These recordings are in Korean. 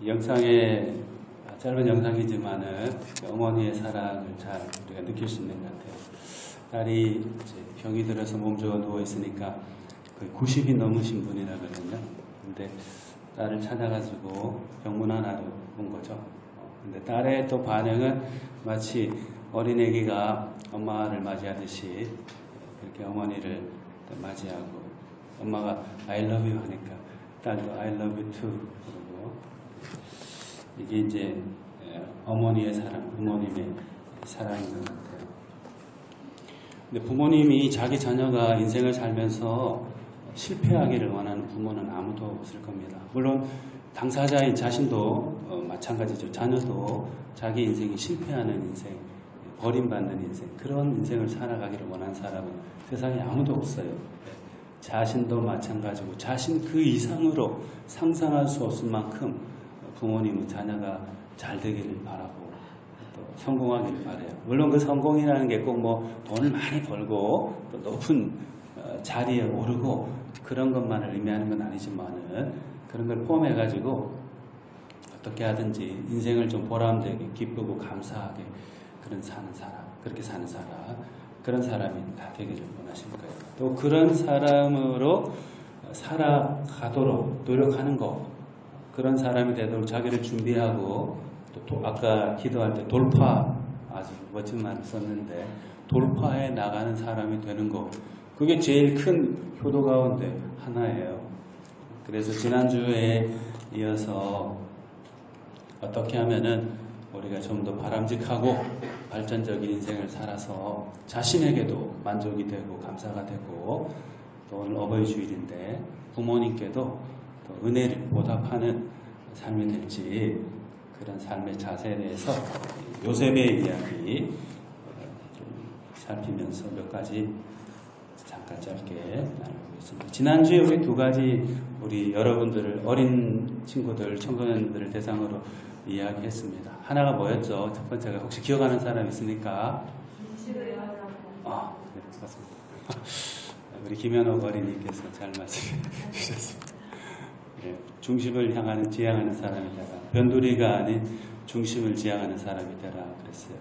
이 영상에 짧은 영상이지만은 어머니의 사랑을 잘 우리가 느낄 수 있는 것 같아요. 딸이 병이 들어서 몸조가 누워 있으니까 거의 90이 넘으신 분이라 그러거든요. 근데 딸을 찾아가지고 병문안하러 온 거죠. 어, 근데 딸의 또 반응은 마치 어린애기가 엄마를 맞이하듯이 이렇게 어머니를 또 맞이하고 엄마가 I love you 하니까 딸도 I love you too 이게 이제 에, 어머니의 사랑, 부모님의 사랑인 것 같아요. 근데 부모님이 자기 자녀가 인생을 살면서 실패하기를 원하는 부모는 아무도 없을 겁니다. 물론 당사자인 자신도 어, 마찬가지죠. 자녀도 자기 인생이 실패하는 인생, 버림받는 인생, 그런 인생을 살아가기를 원하는 사람은 세상에 아무도 없어요. 자신도 마찬가지고 자신 그 이상으로 상상할 수 없을 만큼 부모님은 자녀가 잘 되기를 바라고 또 성공하기를 바래요. 물론 그 성공이라는 게 꼭 뭐 돈을 많이 벌고 또 높은 어, 자리에 오르고 그런 것만을 의미하는 건 아니지만은 그런 걸 포함해가지고 어떻게 하든지 인생을 좀 보람되게 기쁘고 감사하게 그런 사는 사람 그렇게 사는 사람 그런 사람이 다 되기를 원하실 거예요. 또 그런 사람으로 살아가도록 노력하는 거 그런 사람이 되도록 자기를 준비하고 또 도- 아까 기도할 때 돌파 아주 멋진 말을 썼는데 돌파해 나가는 사람이 되는 거 그게 제일 큰 효도 가운데 하나예요. 그래서 지난주에 이어서 어떻게 하면은 우리가 좀 더 바람직하고 발전적인 인생을 살아서 자신에게도 만족이 되고 감사가 되고 또 오늘 어버이 주일인데 부모님께도 또 은혜를 보답하는 삶이 될지 그런 삶의 자세에 대해서 요셉의 이야기 어, 좀 살피면서 몇 가지 잠깐 짧게 나눠보겠습니다. 지난주에 우리 두 가지 우리 여러분들을 어린 친구들, 청소년들을 대상으로 이야기했습니다. 하나가 뭐였죠? 첫 번째가 혹시 기억하는 사람 있습니까? 아, 네, 맞습니다. 우리 김현옥 어린이께서 잘 말씀해 주셨습니다. 예, 중심을 향하는 지향하는 사람이 되라. 변두리가 아닌 중심을 지향하는 사람이 되라 그랬어요.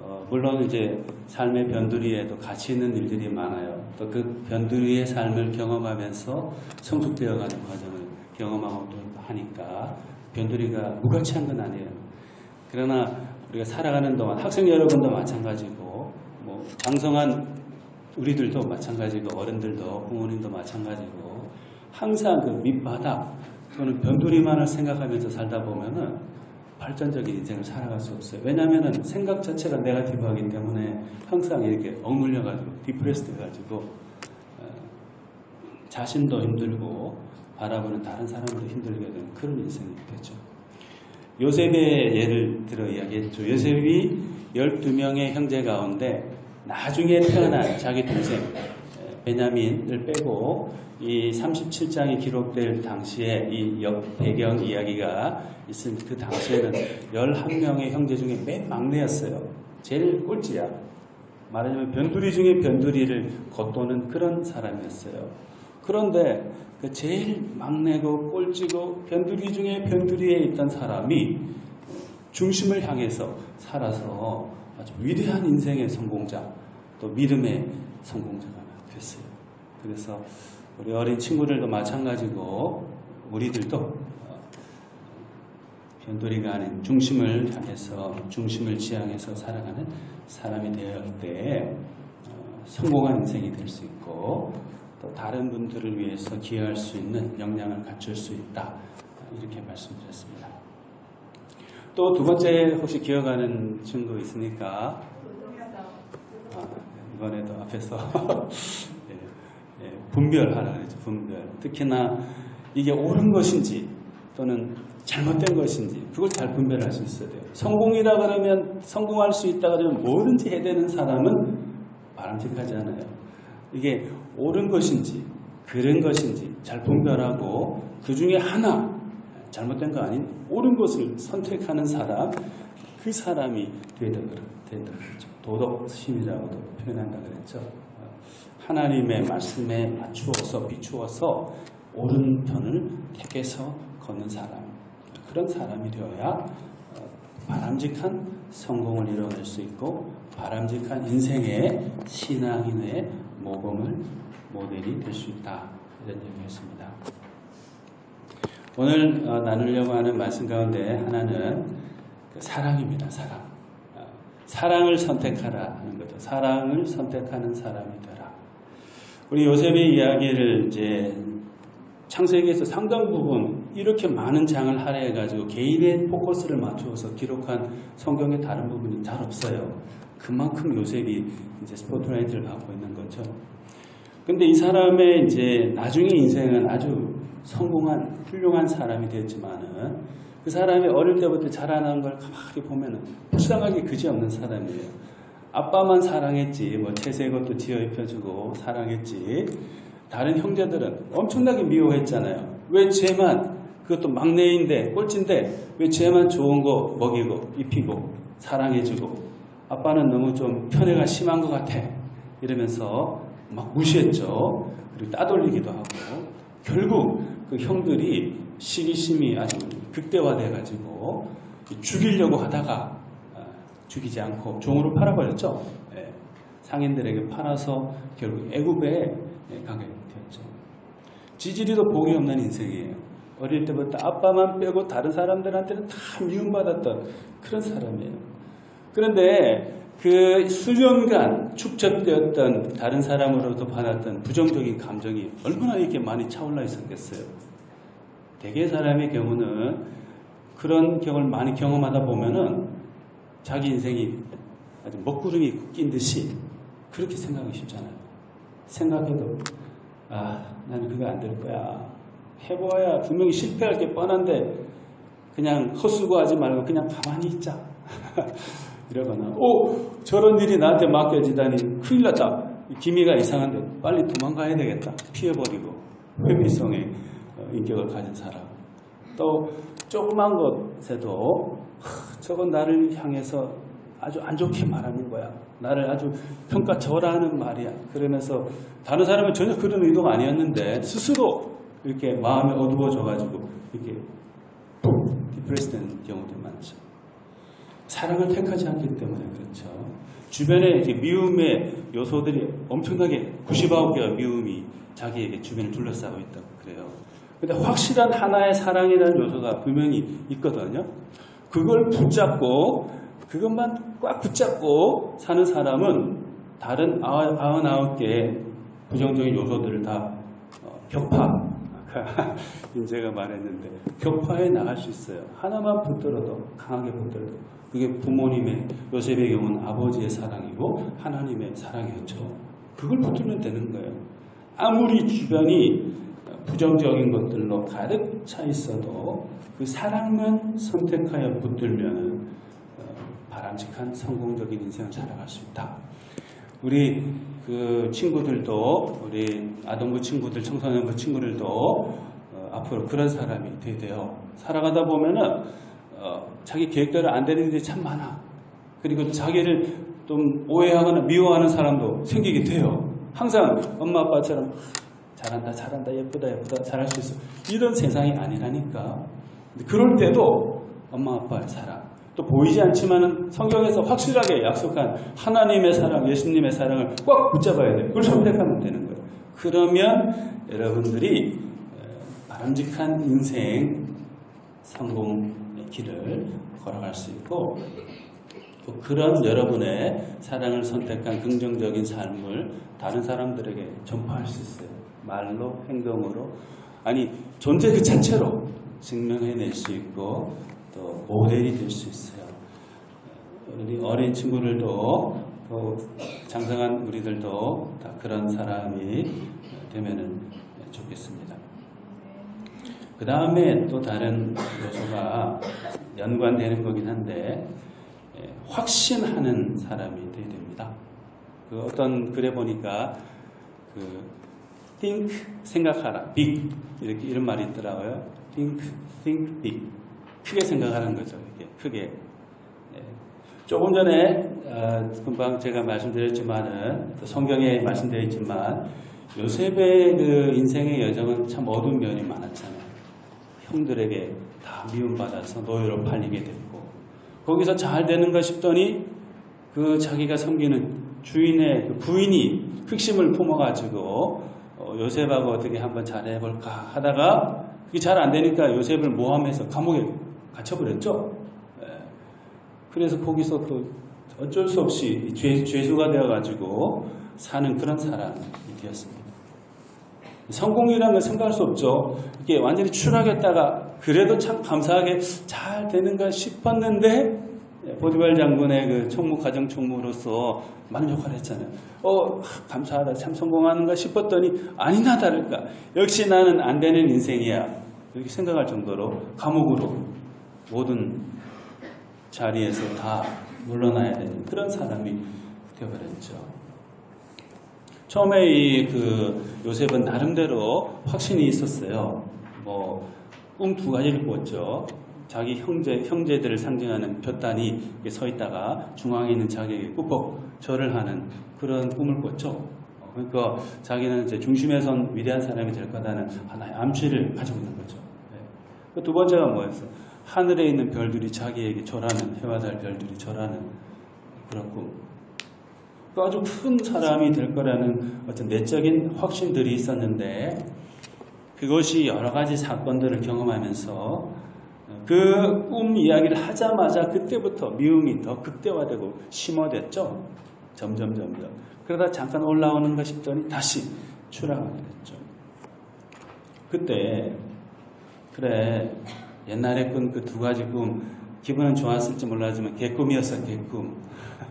어, 물론 이제 삶의 변두리에도 가치 있는 일들이 많아요. 또 그 변두리의 삶을 경험하면서 성숙되어가는 과정을 경험하고 또 하니까 변두리가 무가치한 건 아니에요. 그러나 우리가 살아가는 동안 학생 여러분도 마찬가지고 뭐 장성한 우리들도 마찬가지고 어른들도 부모님도 마찬가지고 항상 그 밑바닥 또는 변두리만을 생각하면서 살다 보면은 발전적인 인생을 살아갈 수 없어요. 왜냐하면 생각 자체가 네가티브하기 때문에 항상 이렇게 억눌려가지고 디프레스드 가지고 어, 자신도 힘들고 바라보는 다른 사람도 힘들게 되는 그런 인생이 되죠. 요셉의 예를 들어 이야기했죠. 요셉이 12명의 형제 가운데 나중에 태어난 자기 동생 에, 베냐민을 빼고 이 37장이 기록될 당시에 이역 배경 이야기가 있을 그 당시에는 11명의 형제 중에 맨 막내였어요. 제일 꼴찌야. 말하자면 변두리 중에 변두리를 겉도는 그런 사람이었어요. 그런데 그 제일 막내고 꼴찌고 변두리 중에 변두리에 있던 사람이 중심을 향해서 살아서 아주 위대한 인생의 성공자, 또 믿음의 성공자가 됐어요. 그래서 우리 어린 친구들도 마찬가지고 우리들도 어, 변두리가 아닌 중심을 향해서 중심을 지향해서 살아가는 사람이 되어야 할때 어, 성공한 인생이 될 수 있고 또 다른 분들을 위해서 기여할 수 있는 역량을 갖출 수 있다 이렇게 말씀드렸습니다. 또 두 번째 혹시 기억하는 친구 있습니까? 아, 이번에도 앞에서 예, 예, 분별하라 그랬죠. 분별. 특히나 이게 옳은 것인지 또는 잘못된 것인지 그걸 잘 분별할 수 있어야 돼요. 성공이라 그러면 성공할 수 있다 그러면 뭐든지 해대는 사람은 바람직하지 않아요. 이게 옳은 것인지 그른 것인지 잘 분별하고 그 중에 하나 잘못된 거 아닌 옳은 것을 선택하는 사람 그 사람이 되다 된다 그랬죠. 도덕심이라고도 표현한다 그랬죠. 하나님의 말씀에 맞추어서 비추어서 옳은 편을 택해서 걷는 사람 그런 사람이 되어야 어, 바람직한 성공을 이뤄낼 수 있고 바람직한 인생의 신앙인의 모범을 모델이 될 수 있다 이런 얘기였습니다. 오늘 어, 나누려고 하는 말씀 가운데 하나는 그 사랑입니다. 사랑. 어, 사랑을 선택하라 하는 거죠. 사랑을 선택하는 사람이 되라. 우리 요셉의 이야기를 이제 창세기에서 상당 부분 이렇게 많은 장을 할애해가지고 개인의 포커스를 맞추어서 기록한 성경의 다른 부분이 잘 없어요. 그만큼 요셉이 이제 스포트라이트를 갖고 있는 거죠. 근데 이 사람의 이제 나중의 인생은 아주 성공한 훌륭한 사람이 됐지만은 그 사람이 어릴 때부터 자라난 걸 가만히 보면은 불쌍하게 그지없는 사람이에요. 아빠만 사랑했지, 뭐 채색 것도 지어 입혀주고 사랑했지. 다른 형제들은 엄청나게 미워했잖아요. 왜 쟤만 그것도 막내인데 꼴찌인데 왜 쟤만 좋은 거 먹이고 입히고 사랑해주고 아빠는 너무 좀 편애가 심한 것 같아 이러면서 막 무시했죠. 그리고 따돌리기도 하고 결국 그 형들이 시기심이 아주 극대화돼 가지고 죽이려고 하다가 아, 죽이지 않고 종으로 팔아버렸죠. 예. 상인들에게 팔아서 결국 애굽에 가게 되었죠. 지지리도 복이 없는 인생이에요. 어릴 때부터 아빠만 빼고 다른 사람들한테는 다 미움받았던 그런 사람이에요. 그런데 그 수년간 축적되었던 다른 사람으로부터 받았던 부정적인 감정이 얼마나 이렇게 많이 차올라 있었겠어요. 대개 사람의 경우는 그런 경험을 많이 경험하다 보면은 자기 인생이 아주 먹구름이 낀 듯이 그렇게 생각하기 쉽잖아요. 생각해도 아 나는 그거 안 될 거야. 해봐야 분명히 실패할 게 뻔한데 그냥 헛수고하지 말고 그냥 가만히 있자. 이러거나 오 저런 일이 나한테 맡겨지다니 큰일 났다. 기미가 이상한데 빨리 도망가야 되겠다. 피해버리고 어, 인격을 가진 사람. 또 조그만 것에도 저건 나를 향해서 아주 안 좋게 말하는 거야. 나를 아주 평가절하하는 말이야. 그러면서 다른 사람은 전혀 그런 의도가 아니었는데 스스로 이렇게 마음이 어두워져가지고 이렇게 디프레스 되는 경우도 많죠. 사랑을 택하지 않기 때문에 그렇죠. 주변에 이렇게 미움의 요소들이 엄청나게 99개의 미움이 자기에게 주변을 둘러싸고 있다고 그래요. 근데 확실한 하나의 사랑이라는 요소가 분명히 있거든요. 그걸 붙잡고 그것만 꽉 붙잡고 사는 사람은 다른 99개의 부정적인 요소들을 다 어, 격파 제가 말했는데 격파해 나갈 수 있어요. 하나만 붙들어도 강하게 붙들어도 그게 부모님의 요셉의 경우는 아버지의 사랑이고 하나님의 사랑이었죠. 그걸 붙들면 되는 거예요. 아무리 주변이 부정적인 것들로 가득 차 있어도 그 사랑만 선택하여 붙들면 어, 바람직한 성공적인 인생을 살아갈 수 있다. 우리 그 친구들도 우리 아동부 친구들, 청소년부 친구들도 어, 앞으로 그런 사람이 되대요. 살아가다 보면은 어, 자기 계획대로 안 되는 일이 참 많아. 그리고 자기를 좀 오해하거나 미워하는 사람도 생기게 돼요. 항상 엄마 아빠처럼 잘한다, 잘한다, 예쁘다, 예쁘다, 잘할 수 있어. 이런 세상이 아니라니까. 그럴 때도 엄마 아빠의 사랑, 또 보이지 않지만 성경에서 확실하게 약속한 하나님의 사랑, 예수님의 사랑을 꽉 붙잡아야 돼요. 그걸 선택하면 되는 거예요. 그러면 여러분들이 바람직한 인생 성공의 길을 걸어갈 수 있고 또 그런 여러분의 사랑을 선택한 긍정적인 삶을 다른 사람들에게 전파할 수 있어요. 말로, 행동으로, 아니 존재 그 자체로 증명해낼 수 있고 또 모델이 될 수 있어요. 우리 어린 친구들도 또 장성한 우리들도 다 그런 사람이 되면은 좋겠습니다. 그 다음에 또 다른 요소가 연관되는 거긴 한데 예, 확신하는 사람이 되어야 됩니다. 그 어떤 글에 보니까 그 think 생각하라 big 이렇게 이런 말이 있더라고요. think think big 크게 생각하는 거죠. 이게 크게 네. 조금 전에 어, 금방 제가 말씀드렸지만은 성경에 말씀되어 있지만 요셉의 그 인생의 여정은 참 어두운 면이 많았잖아요. 형들에게 다 미움받아서 노예로 팔리게 됐고 거기서 잘 되는가 싶더니 그 자기가 섬기는 주인의 그 부인이 흑심을 품어가지고 어, 요셉하고 어떻게 한번 잘해볼까 하다가 그게 잘 안 되니까 요셉을 모함해서 감옥에 갇혀버렸죠. 예. 그래서 거기서 또 어쩔 수 없이 죄, 죄수가 되어가지고 사는 그런 사람이 되었습니다. 성공이라는 걸 생각할 수 없죠. 이게 완전히 추락했다가 그래도 참 감사하게 잘 되는가 싶었는데 보디발 장군의 그 총무 가정 총무로서 많은 역할을 했잖아요. 어 감사하다 참 성공하는가 싶었더니 아니나 다를까 역시 나는 안 되는 인생이야 이렇게 생각할 정도로 감옥으로 모든 자리에서 다 물러나야 되는 그런 사람이 되어버렸죠. 처음에 이 그 요셉은 나름대로 확신이 있었어요. 뭐 꿈 두 가지를 꿨죠. 자기 형제 형제들을 상징하는 볕단이 서 있다가 중앙에 있는 자기에게 꾹꾹 절을 하는 그런 꿈을 꿨죠. 어, 그러니까 자기는 이제 중심에 선 위대한 사람이 될 거다는 하나의 암시를 가지고 있는 거죠. 네. 두 번째가 뭐였어? 하늘에 있는 별들이 자기에게 절하는 해와 달 별들이 절하는 그런 꿈. 그 아주 큰 사람이 될 거라는 어떤 내적인 확신들이 있었는데 그것이 여러 가지 사건들을 경험하면서 그 꿈 이야기를 하자마자 그때부터 미움이 더 극대화되고 심화됐죠. 점점 점점. 그러다 잠깐 올라오는가 싶더니 다시 추락하게 됐죠. 그때 그래 옛날에 꾼 그 두 가지 꿈 기분은 좋았을지 몰라지만 개꿈이었어 개꿈.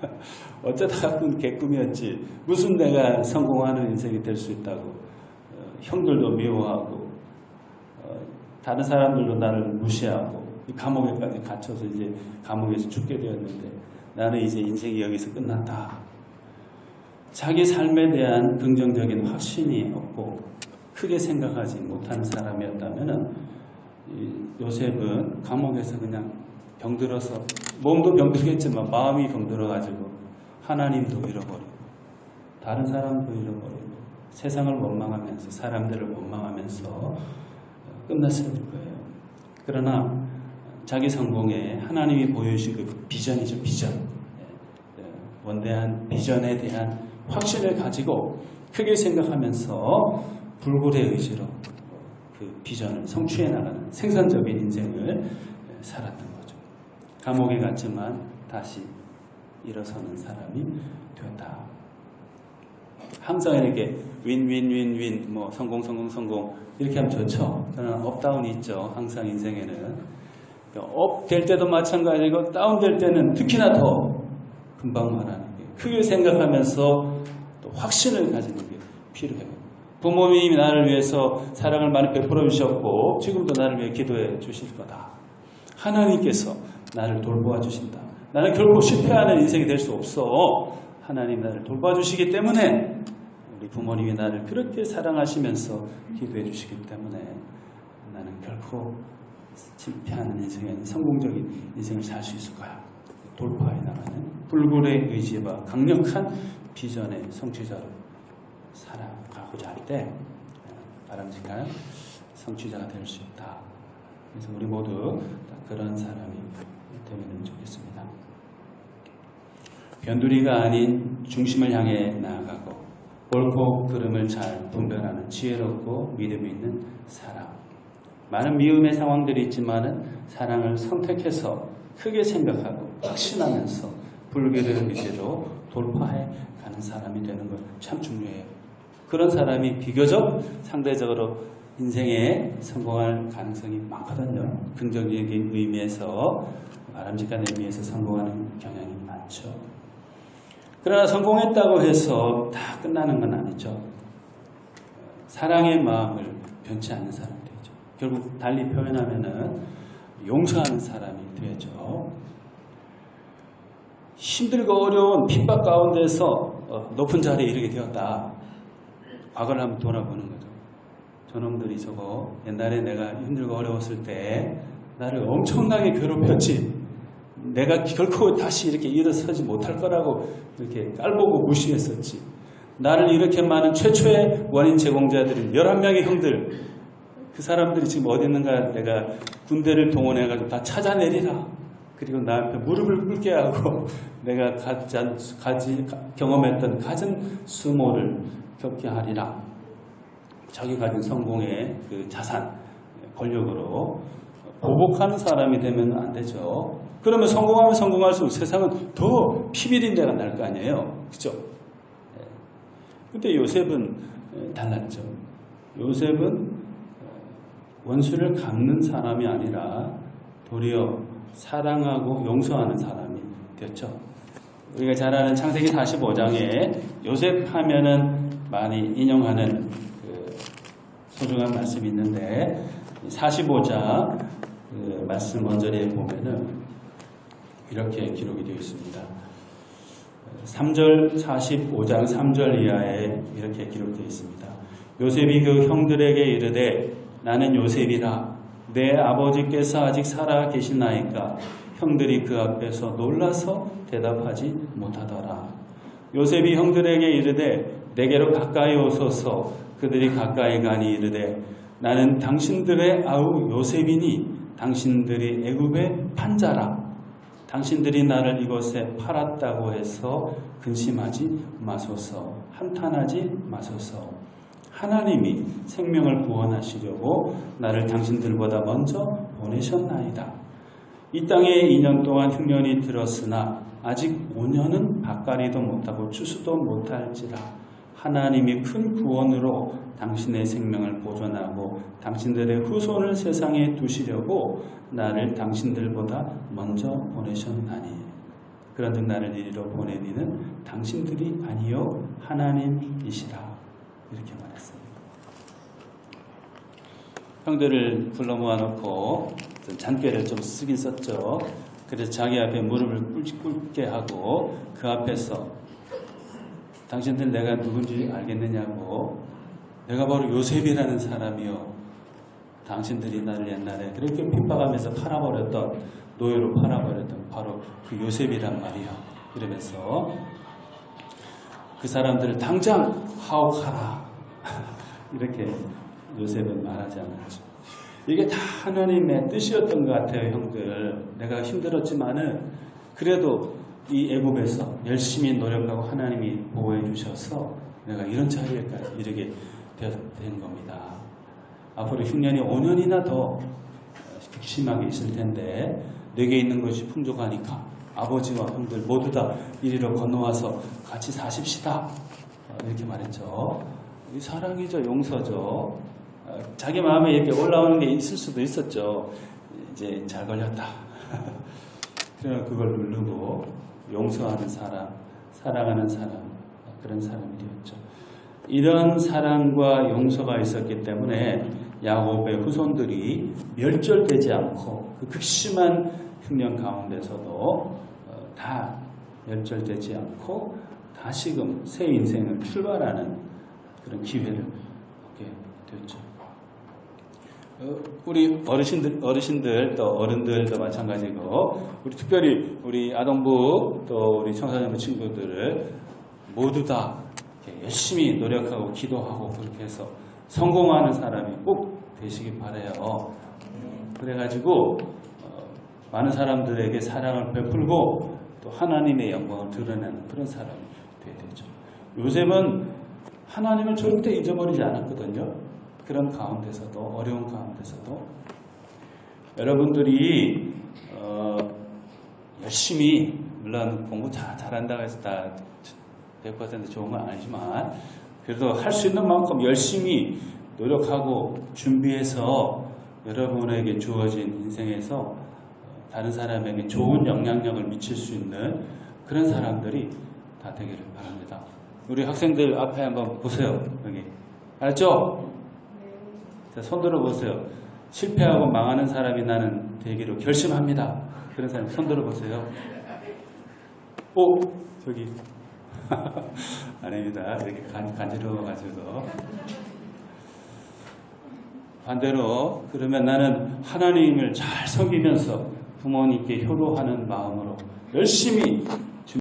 어쩌다가 꾼 개꿈이었지. 무슨 내가 성공하는 인생이 될 수 있다고. 어, 형들도 미워하고 어, 다른 사람들도 나를 무시하고 감옥에까지 갇혀서 이제 감옥에서 죽게 되었는데 나는 이제 인생이 여기서 끝났다. 자기 삶에 대한 긍정적인 확신이 없고 크게 생각하지 못하는 사람이었다면 요셉은 감옥에서 그냥 병들어서 몸도 병들겠지만 마음이 병들어가지고 하나님도 잃어버리고 다른 사람도 잃어버리고 세상을 원망하면서 사람들을 원망하면서 끝났을 거예요. 그러나 자기 성공에 하나님이 보여주신 그 비전이죠, 비전. 네, 원대한 비전에 대한 확신을 가지고 크게 생각하면서 불굴의 의지로 그 비전을 성취해 나가는 생산적인 인생을 살았던 거죠. 감옥에 갔지만 다시 일어서는 사람이 되었다. 항상 이렇게 윈윈윈윈 뭐 성공 성공 성공 이렇게 하면 좋죠. 그러나 업다운이 있죠. 항상 인생에는 업 될 때도 마찬가지고 다운 될 때는 특히나 더 금방 말하는 게 크게 생각하면서 또 확신을 가지는 게 필요해요. 부모님이 나를 위해서 사랑을 많이 베풀어 주셨고 지금도 나를 위해 기도해 주실 거다. 하나님께서 나를 돌보아 주신다. 나는 결코 실패하는 인생이 될 수 없어. 하나님 나를 돌봐 주시기 때문에 우리 부모님이 나를 그렇게 사랑하시면서 기도해 주시기 때문에 나는 결코 인생이 아닌 성공적인 인생을 살 수 있을 거야. 돌파해 나가는 불굴의 의지와 강력한 비전의 성취자로 살아가고자 할 때 바람직한 성취자가 될 수 있다. 그래서 우리 모두 그런 사람이 되면 좋겠습니다. 변두리가 아닌 중심을 향해 나아가고 옳고 그름을 잘 분별하는 지혜롭고 믿음 있는 사람. 많은 미움의 상황들이 있지만은 사랑을 선택해서 크게 생각하고 확신하면서 불교를 의지로 돌파해 가는 사람이 되는 것참 중요해요. 그런 사람이 비교적 상대적으로 인생에 성공할 가능성이 많거든요. 긍정적인 의미에서 바람직한 의미에서 성공하는 경향이 많죠. 그러나 성공했다고 해서 다 끝나는 건 아니죠. 사랑의 마음을 변치 않는 사람. 결국 달리 표현하면은 용서하는 사람이 되죠. 힘들고 어려운 핍박 가운데서 어, 높은 자리에 이르게 되었다. 과거를 한번 돌아보는 거죠. 저놈들이 저거 옛날에 내가 힘들고 어려웠을 때 나를 엄청나게 괴롭혔지. 내가 결코 다시 이렇게 일어서지 못할 거라고 이렇게 깔보고 무시했었지. 나를 이렇게 많은 최초의 원인 제공자들인 11명의 형들, 그 사람들이 지금 어디 있는가 내가 군대를 동원해가지고 다 찾아내리라. 그리고 나한테 무릎을 꿇게 하고 내가 가지, 가지 경험했던 가진 수모를 겪게 하리라. 자기 가진 성공의 그 자산, 권력으로 보복하는 사람이 되면 안 되죠. 그러면 성공하면 성공할수록 세상은 더 피비린내가 날 거 아니에요. 그죠? 근데 요셉은 달랐죠. 요셉은 원수를 갚는 사람이 아니라 도리어 사랑하고 용서하는 사람이 되었죠. 우리가 잘 아는 창세기 45장에 요셉 하면은 많이 인용하는 그 소중한 말씀이 있는데 45장 그 말씀 원절에 보면은 이렇게 기록이 되어 있습니다. 3절 45장 3절 이하에 이렇게 기록되어 있습니다. 요셉이 그 형들에게 이르되 나는 요셉이라. 내 아버지께서 아직 살아 계시나이까? 형들이 그 앞에서 놀라서 대답하지 못하더라. 요셉이 형들에게 이르되 내게로 가까이 오소서. 그들이 가까이 가니 이르되 나는 당신들의 아우 요셉이니 당신들이 애굽의 판자라. 당신들이 나를 이곳에 팔았다고 해서 근심하지 마소서. 한탄하지 마소서 하나님이 생명을 구원하시려고 나를 당신들보다 먼저 보내셨나이다. 이 땅에 2년 동안 흉년이 들었으나 아직 5년은 밭가리도 못하고 추수도 못할지라. 하나님이 큰 구원으로 당신의 생명을 보존하고 당신들의 후손을 세상에 두시려고 나를 당신들보다 먼저 보내셨나니. 그런즉 나를 이리로 보내니는 당신들이 아니요 하나님이시라 이렇게 말했습니다. 형들을 불러 모아놓고 잔꾀를 좀 쓰긴 썼죠. 그래서 자기 앞에 무릎을 꿇게 하고 그 앞에서 당신들 내가 누군지 알겠느냐고 내가 바로 요셉이라는 사람이요. 당신들이 나를 옛날에 그렇게 핍박하면서 팔아버렸던 노예로 팔아버렸던 바로 그 요셉이란 말이요. 이러면서 그 사람들을 당장 하옥하라. 이렇게 요셉은 말하지 않았죠. 이게 다 하나님의 뜻이었던 것 같아요, 형들. 내가 힘들었지만은 그래도 이 애굽에서 열심히 노력하고 하나님이 보호해 주셔서 내가 이런 자리에까지 이르게 된 겁니다. 앞으로 흉년이 5년이나 더 극심하게 있을 텐데 내게 있는 것이 풍족하니까 아버지와 형들 모두 다 이리로 건너와서 같이 사십시다. 이렇게 말했죠. 사랑이죠, 용서죠. 자기 마음에 이렇게 올라오는 게 있을 수도 있었죠. 이제 잘 걸렸다. 그러나 그걸 누르고 용서하는 사람, 사랑하는 사람, 그런 사람이 되었죠. 이런 사랑과 용서가 있었기 때문에 야곱의 후손들이 멸절되지 않고 그 극심한 흉년 가운데서도 다 멸절되지 않고 다시금 새 인생을 출발하는 그런 기회를 얻게 되었죠. 우리 어르신들, 어르신들 또 어른들도 마찬가지고 우리 특별히 우리 아동부 또 우리 청소년부 친구들을 모두 다 열심히 노력하고 기도하고 그렇게 해서 성공하는 사람이 꼭 되시기 바래요. 그래가지고 어, 많은 사람들에게 사랑을 베풀고 또 하나님의 영광을 드러내는 그런 사람이 되야 되죠. 요셉은 하나님을 절대 잊어버리지 않았거든요. 그런 가운데서도 어려운 가운데서도 여러분들이 어, 열심히 물론 공부 잘 잘한다고 해서 다 100% 좋은 건 아니지만 그래도 할 수 있는 만큼 열심히 노력하고 준비해서 여러분에게 주어진 인생에서 다른 사람에게 좋은 영향력을 미칠 수 있는 그런 사람들이 다 되기를 바랍니다. 우리 학생들 앞에 한번 보세요. 여기. 알았죠? 자, 손 들어 보세요. 실패하고 망하는 사람이 나는 되기로 결심합니다. 그런 사람 손 들어 보세요. 오, 저기. 아닙니다. 이렇게 간, 간지러워가지고. 반대로, 그러면 나는 하나님을 잘 섬기면서 부모님께 효도하는 마음으로 열심히